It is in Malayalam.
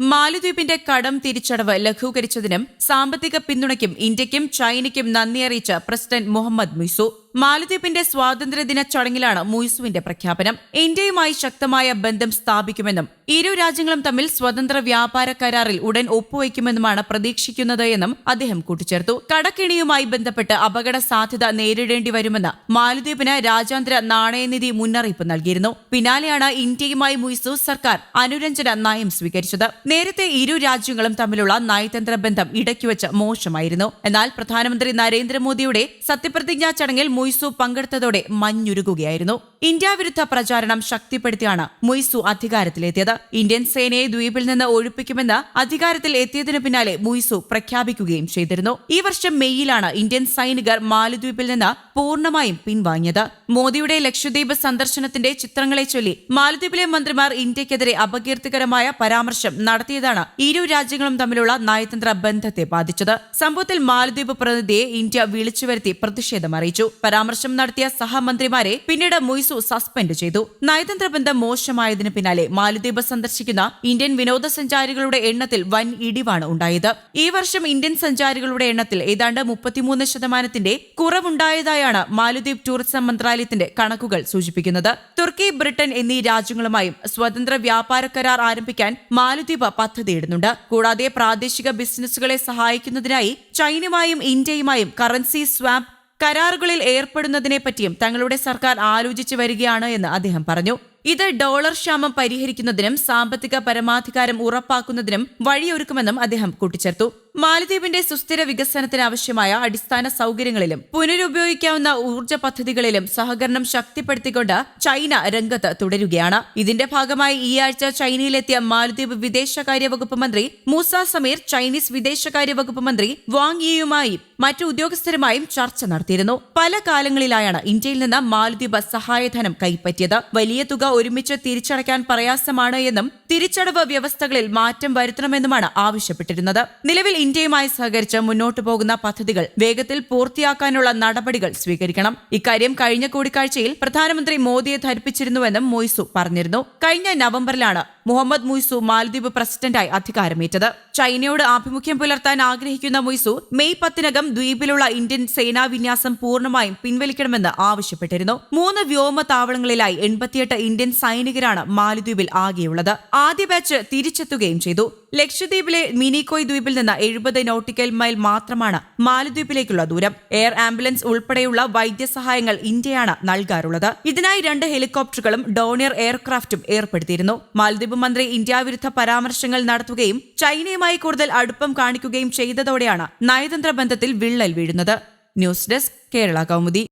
മാലദ്വീപിന്റെ കടം തിരിച്ചടവ് ലഘൂകരിച്ചതിനും സാമ്പത്തിക പിന്തുണയ്ക്കും ഇന്ത്യയ്ക്കും ചൈനയ്ക്കും നന്ദി അറിയിച്ച് പ്രസിഡന്റ് മുഹമ്മദ് മുയ്സു മാലദ്വീപിന്റെ സ്വാതന്ത്ര്യദിന ചടങ്ങിലാണ് മുയ്സുവിന്റെ പ്രഖ്യാപനം. ഇന്ത്യയുമായി ശക്തമായ ബന്ധം സ്ഥാപിക്കുമെന്നും ഇരു രാജ്യങ്ങളും തമ്മിൽ സ്വതന്ത്ര വ്യാപാര കരാറിൽ ഉടൻ ഒപ്പുവയ്ക്കുമെന്നുമാണ് പ്രതീക്ഷിക്കുന്നത് എന്നും അദ്ദേഹം കൂട്ടിച്ചേർത്തു. കടക്കിണിയുമായി ബന്ധപ്പെട്ട് അപകട സാധ്യത നേരിടേണ്ടി വരുമെന്ന് മാലദ്വീപിന് രാജ്യാന്തര നാണയനിധി മുന്നറിയിപ്പ് നൽകിയിരുന്നു. പിന്നാലെയാണ് ഇന്ത്യയുമായി മുയ്സു സർക്കാർ അനുരഞ്ജന നയം സ്വീകരിച്ചത്. നേരത്തെ ഇരു രാജ്യങ്ങളും തമ്മിലുള്ള നയതന്ത്ര ബന്ധം ഇടയ്ക്കുവച്ച് മോശമായിരുന്നു. എന്നാൽ പ്രധാനമന്ത്രി നരേന്ദ്രമോദിയുടെ സത്യപ്രതിജ്ഞാ ചടങ്ങിൽ മുയ്സു പങ്കെടുത്തതോടെ മഞ്ഞുരുകുകയായിരുന്നു ഇന്ത്യ വിരുദ്ധ പ്രചാരണം ശക്തിപ്പെടുത്തിയാണ് മുയ്സു അധികാരത്തിലെത്തിയത്. ഇന്ത്യൻ സേനയെ ദ്വീപിൽ നിന്ന് ഒഴിപ്പിക്കുമെന്ന് അധികാരത്തിൽ എത്തിയതിനു പിന്നാലെ മുയ്സു പ്രഖ്യാപിക്കുകയും ചെയ്തിരുന്നു. ഈ വർഷം മെയ്യിലാണ് ഇന്ത്യൻ സൈനികർ മാലദ്വീപിൽ നിന്ന് പൂർണമായും പിൻവാങ്ങിയത്. മോദിയുടെ ലക്ഷദ്വീപ് സന്ദർശനത്തിന്റെ ചിത്രങ്ങളെ ചൊല്ലി മാലദ്വീപിലെ മന്ത്രിമാർ ഇന്ത്യക്കെതിരെ അപകീർത്തികരമായ പരാമർശം നടത്തിയതാണ് ഇരു രാജ്യങ്ങളും തമ്മിലുള്ള നയതന്ത്ര ബന്ധത്തെ ബാധിച്ചത്. സംഭവത്തിൽ മാലദ്വീപ് പ്രതിനിധിയെ ഇന്ത്യ വിളിച്ചുവരുത്തി പ്രതിഷേധം അറിയിച്ചു. പരാമർശം നടത്തിയ സഹമന്ത്രിമാരെ പിന്നീട് മൊയ്സു സസ്പെൻഡ് ചെയ്തു. നയതന്ത്ര ബന്ധം മോശമായതിനു പിന്നാലെ മാലദ്വീപ് സന്ദർശിക്കുന്ന ഇന്ത്യൻ വിനോദസഞ്ചാരികളുടെ എണ്ണത്തിൽ വൻ ഇടിവാണ് ഉണ്ടായത്. ഈ വർഷം ഇന്ത്യൻ സഞ്ചാരികളുടെ എണ്ണത്തിൽ ഏതാണ്ട് മുപ്പത്തിമൂന്ന് ശതമാനത്തിന്റെ കുറവുണ്ടായതായാണ് മാലദ്വീപ് ടൂറിസം മന്ത്രാലയത്തിന്റെ കണക്കുകൾ സൂചിപ്പിക്കുന്നത്. തുർക്കി ബ്രിട്ടൻ എന്നീ രാജ്യങ്ങളുമായും സ്വതന്ത്ര വ്യാപാര കരാർ ആരംഭിക്കാൻ മാലദ്വീപ് പദ്ധതിയിടുന്നുണ്ട് കൂടാതെ പ്രാദേശിക ബിസിനസ്സുകളെ സഹായിക്കുന്നതിനായി ചൈനയുമായും ഇന്ത്യയുമായും കറൻസി സ്വാപ്പ് കരാറുകളിൽ ഏർപ്പെടുന്നതിനെപ്പറ്റിയും തങ്ങളുടെ സർക്കാർ ആലോചിച്ചു വരികയാണ് എന്ന് അദ്ദേഹം പറഞ്ഞു. ഇത് ഡോളർ ക്ഷാമം പരിഹരിക്കുന്നതിനും സാമ്പത്തിക പരമാധികാരം ഉറപ്പാക്കുന്നതിനും വഴിയൊരുക്കുമെന്നും അദ്ദേഹം കൂട്ടിച്ചേർത്തു. മാലദ്വീപിന്റെ സുസ്ഥിര വികസനത്തിന് ആവശ്യമായ അടിസ്ഥാന സൗകര്യങ്ങളിലും പുനരുപയോഗിക്കാവുന്ന ഊർജ പദ്ധതികളിലും സഹകരണം ശക്തിപ്പെടുത്തിക്കൊണ്ട് ചൈന രംഗത്ത് തുടരുകയാണ്. ഇതിന്റെ ഭാഗമായി ഈ ആഴ്ച ചൈനയിലെത്തിയ മാലദ്വീപ് വിദേശകാര്യ വകുപ്പ് മന്ത്രി മൂസ സമീർ ചൈനീസ് വിദേശകാര്യ വകുപ്പ് മന്ത്രി വാങ് യിയുമായും മറ്റു ഉദ്യോഗസ്ഥരുമായും ചർച്ച നടത്തിയിരുന്നു. പല കാലങ്ങളിലായാണ് ഇന്ത്യയിൽ നിന്ന് മാലദ്വീപ് സഹായധനം കൈപ്പറ്റിയത്. വലിയ തുക ഒരുമിച്ച് തിരിച്ചടയ്ക്കാൻ പ്രയാസമാണ് എന്നും തിരിച്ചടവ് വ്യവസ്ഥകളിൽ മാറ്റം വരുത്തണമെന്നുമാണ് ആവശ്യപ്പെട്ടിരുന്നത്. നിലവിൽ ഇന്ത്യയുമായി സഹകരിച്ച് മുന്നോട്ടു പോകുന്ന പദ്ധതികൾ വേഗത്തിൽ പൂർത്തിയാക്കാനുള്ള നടപടികൾ സ്വീകരിക്കണം. ഇക്കാര്യം കഴിഞ്ഞ കൂടിക്കാഴ്ചയിൽ പ്രധാനമന്ത്രി മോദിയെ ധരിപ്പിച്ചിരുന്നുവെന്നും മൊയ്സു പറഞ്ഞിരുന്നു. കഴിഞ്ഞ നവംബറിലാണ് മുഹമ്മദ് മുയ്സു മാലദ്വീപ് പ്രസിഡന്റായി അധികാരമേറ്റത്. ചൈനയോട് ആഭിമുഖ്യം പുലർത്താൻ ആഗ്രഹിക്കുന്ന മുയ്സു മെയ് പത്തിനകം ദ്വീപിലുള്ള ഇന്ത്യൻ സേനാ വിന്യാസം പൂർണമായും പിൻവലിക്കണമെന്ന് ആവശ്യപ്പെട്ടിരുന്നു. മൂന്ന് വ്യോമ താവളങ്ങളിലായി എൺപത്തിയെട്ട് ഇന്ത്യൻ സൈനികരാണ് മാലദ്വീപിൽ ആകെയുള്ളത്. ആദ്യ ബാച്ച് തിരിച്ചെത്തുകയും ചെയ്തു. ലക്ഷദ്വീപിലെ മിനിക്കോയ് ദ്വീപിൽ നിന്ന് എഴുപത് നോട്ടിക്കൽ മൈൽ മാത്രമാണ് മാലദ്വീപിലേക്കുള്ള ദൂരം. എയർ ആംബുലൻസ് ഉൾപ്പെടെയുള്ള വൈദ്യസഹായങ്ങൾ ഇന്ത്യയാണ് നൽകാറുള്ളത്. ഇതിനായി രണ്ട് ഹെലികോപ്റ്ററുകളും ഡോണിയർ എയർക്രാഫ്റ്റും ഏർപ്പെടുത്തിയിരുന്നു. മാലദ്വീപ് മന്ത്രി ഇന്ത്യ വിരുദ്ധ പരാമർശങ്ങൾ നടത്തുകയും ചൈനയുമായി കൂടുതൽ അടുപ്പം കാണിക്കുകയും ചെയ്തതോടെയാണ് നയതന്ത്ര ബന്ധത്തിൽ വിള്ളൽ വീഴുന്നത്. News desk Kerala Kaumudi.